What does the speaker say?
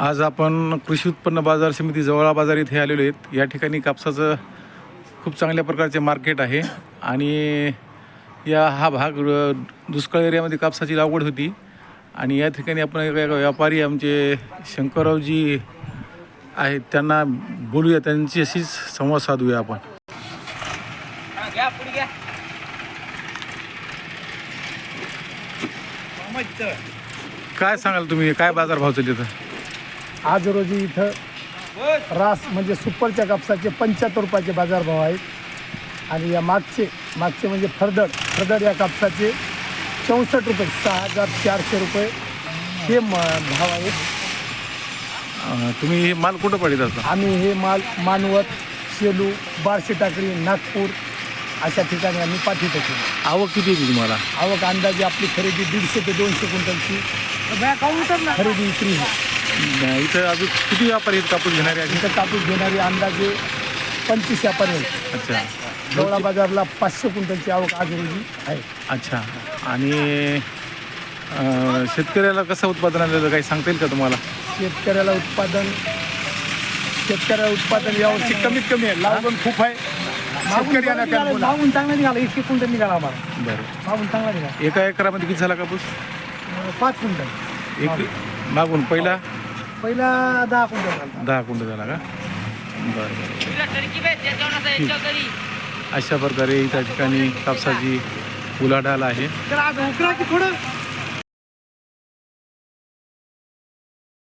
आज आपण कृषी उत्पन्न बाजार समिती जवळा बाजार इथे आलेलो आहेत. या ठिकाणी कापसाचं खूप चांगल्या प्रकारचे मार्केट आहे. आणि या हा भाग दुष्काळ एरियामध्ये कापसाची लागवड होती. आणि या ठिकाणी आपण एक व्यापारी आमचे शंकररावजी आहेत. त्यांना बोलूया त्यांची अशीच संवाद साधूया आपण. काय सांगाल तुम्ही? काय बाजार भाव चालले तर आज रोजी इथं रास म्हणजे सुपरच्या कापसाचे पंच्याहत्तर रुपयाचे बाजारभाव आहेत. आणि या मागचे मागचे म्हणजे फरदड फरदड या कापसाचे चौसष्ट रुपये सहा हजार चारशे रुपये हे म भाव आहेत. तुम्ही हे माल कुठं पडित असता? आम्ही हे माल मानवत शेलू बारशे टाकळी नागपूर अशा ठिकाणी आम्ही पाठवत होतो. आवक किती येते तुम्हाला? आवक अंदाजे आपली खरेदी दीडशे ते दोनशे क्विंटलची. खरेदी विक्री. इथं अजून किती व्यापारी आहेत कापूस घेणारे आहेत इथं कापूस घेणारी अंदाजे पंचवीस व्यापारी आहेत. अच्छा. जवळा बाजारला पाचशे क्विंटलची आवक आज रोजी आहे. अच्छा. आणि अ, शेतकऱ्याला कसं उत्पादन आलेलं काही सांगता येईल का तुम्हाला? शेतकऱ्याला उत्पादन शेतकऱ्याला उत्पादन यावर्षी कमीत कमी आहे. लागवड खूप आहे. शेतकरी यांना काय बोला. मागून चांगला निघाला. इतके क्विंटल निघाला आम्हाला. बरं. मागून चांगला निघाला. एका एकरामध्ये किती झाला कापूस? अं, पाच क्विंटल. एक मागून पहिला? पहिला दहा क्विंटल झाला. दहा कुंड झाला का? बरं बरं अशा प्रकारे त्या ठिकाणी कापसाची उलाढाल आहे. तर आज उकरा की थोडं.